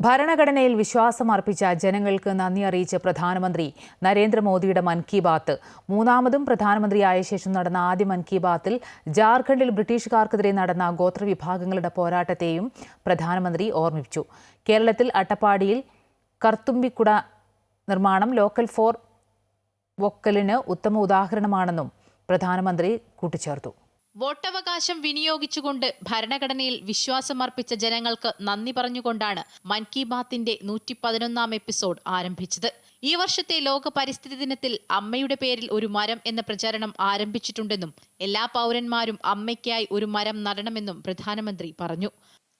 ഭരണഘടനയിൽ വിശ്വാസം അർപ്പിച്ച ജനങ്ങൾക്ക് നന്ദി അറിയിച്ച പ്രധാനമന്ത്രി നരേന്ദ്രമോദിയുടെ മൻ കി ബാത്ത്. മൂന്നാമതും പ്രധാനമന്ത്രിയായ ശേഷം നടന്ന ആദ്യ മൻ കി ബാത്തിൽ ജാർഖണ്ഡിൽ ബ്രിട്ടീഷുകാർക്കെതിരെ നടന്ന ഗോത്രവിഭാഗങ്ങളുടെ പോരാട്ടത്തെയും പ്രധാനമന്ത്രി ഓർമ്മിപ്പിച്ചു. കേരളത്തിൽ അട്ടപ്പാടിയിൽ കർത്തുമ്പിക്കുട നിർമ്മാണം ലോക്കൽ ഫോർ വൊക്കലിന് ഉത്തമ ഉദാഹരണമാണെന്നും പ്രധാനമന്ത്രി കൂട്ടിച്ചേർത്തു. വോട്ടവകാശം വിനിയോഗിച്ചുകൊണ്ട് ഭരണഘടനയിൽ വിശ്വാസമർപ്പിച്ച ജനങ്ങൾക്ക് നന്ദി പറഞ്ഞുകൊണ്ടാണ് മൻ കി ബാത്തിന്റെ നൂറ്റി പതിനൊന്നാം എപ്പിസോഡ് ആരംഭിച്ചത്. ഈ വർഷത്തെ ലോക പരിസ്ഥിതി ദിനത്തിൽ അമ്മയുടെ പേരിൽ ഒരു മരം എന്ന പ്രചാരണം ആരംഭിച്ചിട്ടുണ്ടെന്നും എല്ലാ പൗരന്മാരും അമ്മയ്ക്കായി ഒരു മരം നടണമെന്നും പ്രധാനമന്ത്രി പറഞ്ഞു.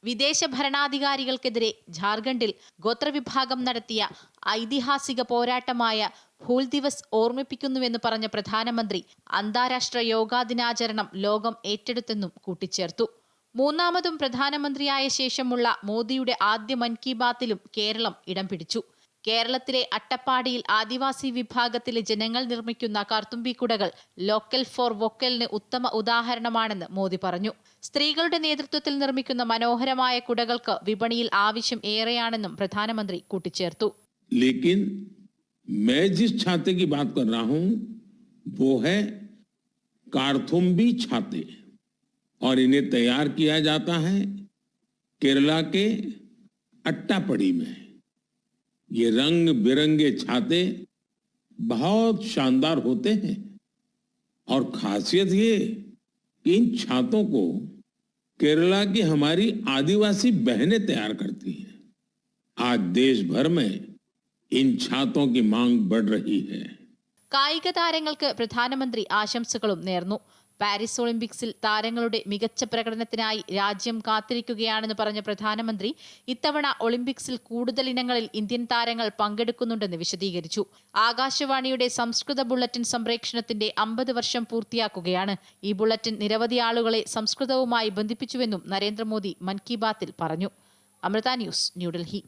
വിദേശ ഭരണാധികാരികൾക്കെതിരെ ജാർഖണ്ഡിൽ ഗോത്രവിഭാഗം നടത്തിയ ഐതിഹാസിക പോരാട്ടമായ ഹൂൽ ദിവസ് ഓർമ്മിപ്പിക്കുന്നുവെന്ന് പറഞ്ഞ പ്രധാനമന്ത്രി അന്താരാഷ്ട്ര യോഗാ ദിനാചരണം ലോകം ഏറ്റെടുത്തെന്നും കൂട്ടിച്ചേർത്തു. മൂന്നാമതും പ്രധാനമന്ത്രിയായ ശേഷമുള്ള മോദിയുടെ ആദ്യ മൻ കി ബാത്തിലും കേരളം ഇടം പിടിച്ചു. കേരളത്തിലെ അട്ടപ്പാടിയിൽ ആദിവാസി വിഭാഗത്തിലെ ജനങ്ങൾ നിർമ്മിക്കുന്ന കാർത്തുമ്പിക്കുടകൾ ലോക്കൽ ഫോർ വൊക്കലിന് ഉത്തമ ഉദാഹരണമാണെന്ന് മോദി പറഞ്ഞു സ്ത്രീകളുടെ നേതൃത്വത്തിൽ നിർമ്മിക്കുന്ന മനോഹരമായ കുടകൾക്ക് വിപണിയിൽ ആവശ്യം ഏറെയാണെന്നും പ്രധാനമന്ത്രി കൂട്ടിച്ചേർത്തു लेकिन मैं जिस छाते की बात कर रहा हूं वो है कारथुम्बी छाते और इन्हें तैयार किया जाता है केरला के अट्टापड़ी में ये रंग बिरंगे छाते बहुत शानदार होते हैं और खासियत ये कि इन छातों को केरला की हमारी आदिवासी बहनें तैयार करती हैं आज देश भर में इन छातों की मांग बढ़ रही है കായിക താരങ്ങൾക്ക് പ്രധാനമന്ത്രി ആശംസകളും നേർന്നു പാരീസ് ഒളിമ്പിക്സിൽ താരങ്ങളുടെ മികച്ച പ്രകടനത്തിനായി രാജ്യം കാത്തിരിക്കുകയാണെന്ന് പറഞ്ഞ പ്രധാനമന്ത്രി ഇത്തവണ ഒളിമ്പിക്സിൽ കൂടുതൽ ഇനങ്ങളിൽ ഇന്ത്യൻ താരങ്ങൾ പങ്കെടുക്കുന്നുണ്ടെന്ന് വിശദീകരിച്ചു. ആകാശവാണിയുടെ സംസ്കൃത ബുള്ളറ്റിൻ സംപ്രേക്ഷണത്തിന്റെ അമ്പത് വർഷം പൂർത്തിയാക്കുകയാണ്. ഈ ബുള്ളറ്റിൻ നിരവധി ആളുകളെ സംസ്കൃതവുമായി ബന്ധിപ്പിച്ചുവെന്നും നരേന്ദ്രമോദി മൻ കി ബാത്തിൽ പറഞ്ഞു. അമൃത ന്യൂസ് ന്യൂഡൽഹി.